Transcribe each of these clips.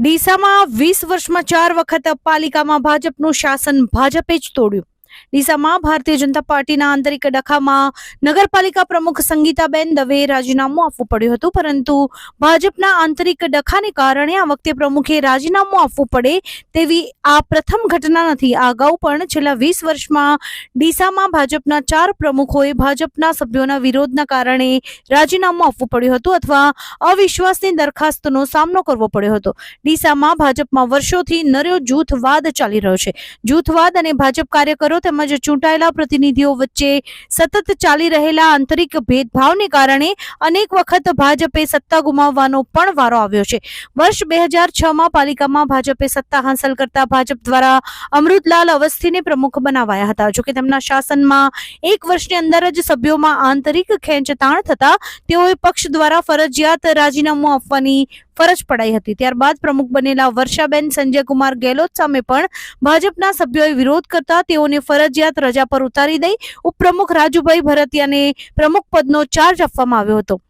ડીસામાં વીસ વર્ષમાં ચાર વખત પાલિકામાં ભાજપનું શાસન ભાજપે જ તોડ્યું. ડીસામાં ભારતીય જનતા પાર્ટીના આંતરિક ડખામાં નગરપાલિકા પ્રમુખ સંગીતાબેન દવેએ રાજીનામું આપવું પડ્યું હતું, પરંતુ ભાજપના આંતરિક ડખાને કારણે આ વખતે પ્રમુખે રાજીનામું આપવું પડે તેવી આ પ્રથમ ઘટના નથી. આ અગાઉ પણ છેલ્લા વીસ વર્ષમાં ડીસામાં ભાજપના ચાર પ્રમુખોએ ભાજપના સભ્યોના વિરોધના કારણે રાજીનામું આપવું પડ્યું હતું અથવા અવિશ્વાસની દરખાસ્તનો સામનો કરવો પડ્યો હતો. ડીસામાં ભાજપમાં વર્ષોથી નર્યો જૂથવાદ ચાલી રહ્યો છે. જૂથવાદ અને ભાજપ કાર્યકરો તેમજ ચૂંટાયેલા પ્રતિનિધિઓ વચ્ચે સતત ચાલી રહેલા આંતરિક ભેદભાવને કારણે અનેક વખત ભાજપે સત્તા ગુમાવવાનો પણ વારો આવ્યો છે. વર્ષ બે હજાર છમાં પાલિકામાં ભાજપે સત્તા હાંસલ કરતા ભાજપ દ્વારા અમૃતલાલ અવસ્થીને પ્રમુખ બનાવાયા હતા. જોકે તેમના શાસનમાં એક વર્ષની અંદર જ સભ્યોમાં આંતરિક ખેંચતાણ થતા તેઓએ પક્ષ દ્વારા ફરજિયાત રાજીનામું આપવાની ફરજ પડાઈ હતી. ત્યારબાદ પ્રમુખ બનેલા વર્ષાબેન સંજયકુમાર ગેહલોત સામે પણ ભાજપના સભ્યોએ વિરોધ કરતા તેઓને ફરજિયાત રજા પર ઉતારી દઈ ઉપપ્રમુખ રાજુભાઈ ભરતિયાને પ્રમુખ પદનો ચાર્જ આપવામાં આવ્યો હતો.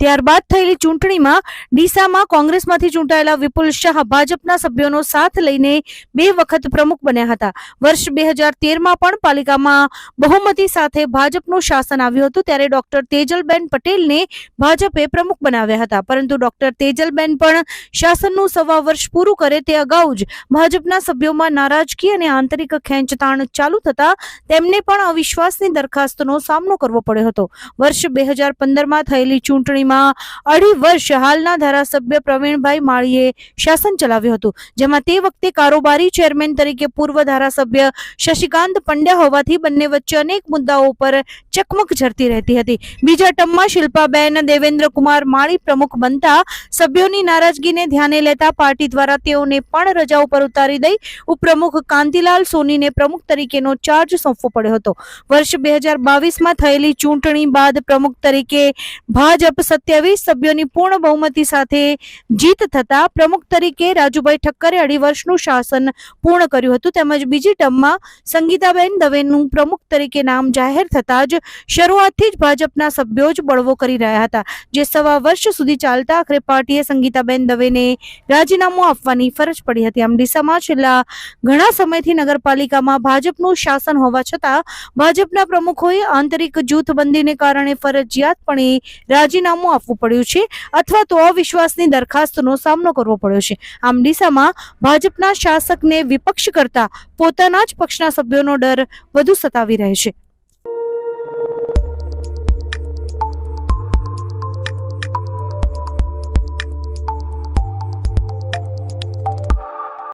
ત્યારબાદ થયેલી ચૂંટણીમાં ડીસામાં કોંગ્રેસમાંથી ચૂંટાયેલા વિપુલ શાહ ભાજપના સભ્યોનો સાથ લઈને બે વખત પ્રમુખ બન્યા હતા. વર્ષ બે હજાર તેરમાં પણ પાલિકામાં બહુમતી સાથે ભાજપનું શાસન આવ્યું હતું, ત્યારે ડોક્ટર તેજલબેન પટેલને ભાજપે પ્રમુખ બનાવ્યા હતા. પરંતુ ડોક્ટર તેજલબેન પણ શાસનનું સવા વર્ષ પૂરું કરે તે અગાઉ જ ભાજપના સભ્યોમાં નારાજગી અને આંતરિક ખેંચતાણ ચાલુ થતા તેમને પણ અવિશ્વાસની દરખાસ્તનો સામનો કરવો પડ્યો હતો. વર્ષ બે હજાર પંદરમાં થયેલી ચૂંટણીમાં અઢી વર્ષ હાલના ધારાસભ્ય પ્રવીણભાઈ માળીએ શાસન ચલાવ્યું હતું, જેમાં તે વખતે કારોબારી ચેરમેન તરીકે પૂર્વ ધારાસભ્ય શશિકાંત પંડ્યા હોવાથી બંને વચ્ચે અનેક મુદ્દાઓ ઉપર ચકમક ઝરતી રહેતી હતી. બીજા ટર્મમાં શિલ્પાબેન દેવેન્દ્રકુમાર માળી પ્રમુખ બનતા સભ્યોની નારાજગીને ધ્યાને લેતા પાર્ટી દ્વારા તેઓને પણ રજા ઉપર ઉતારી દઈ ઉપપ્રમુખ કાંતિલાલ સોનીને પ્રમુખ તરીકેનો ચાર્જ સોંપવો પડ્યો હતો. વર્ષ બે હજાર બાવીસમાં થયેલી ચૂંટણી બાદ પ્રમુખ તરીકે ભાજપ સત્યાવીસ સભ્યોની પૂર્ણ બહુમતી સાથે જીત થતા પ્રમુખ તરીકે રાજુભાઈ ઠક્કરે અઢી વર્ષનું શાસન પૂર્ણ કર્યું હતું. તેમજ બીજી ટર્મમાં સંગીતાબેન દવેનું પ્રમુખ તરીકે નામ જાહેર થતા જ શરૂઆતથી જ ભાજપના સભ્યો જ બળવો કરી રહ્યા હતા. જે સવા વર્ષ સુધી ચાલતા આખરે પાર્ટીએ સંગીતાબેન દવેને રાજીનામું આપવાની ફરજ પડી હતી. આમ ડીસામાં છેલ્લા ઘણા સમયથી નગરપાલિકામાં ભાજપનું શાસન હોવા છતાં ભાજપના પ્રમુખોએ આંતરિક જૂથબંધીને કારણે ફરજિયાતપણે રાજીનામું આપવું પડ્યું છે અથવા તો અવિશ્વાસની દરખાસ્તનો સામનો કરવો પડ્યો છે. આમ ડીસામાં ભાજપના શાસકને વિપક્ષ કરતા પોતાના જ પક્ષના સભ્યોનો ડર વધુ સતાવી રહે છે.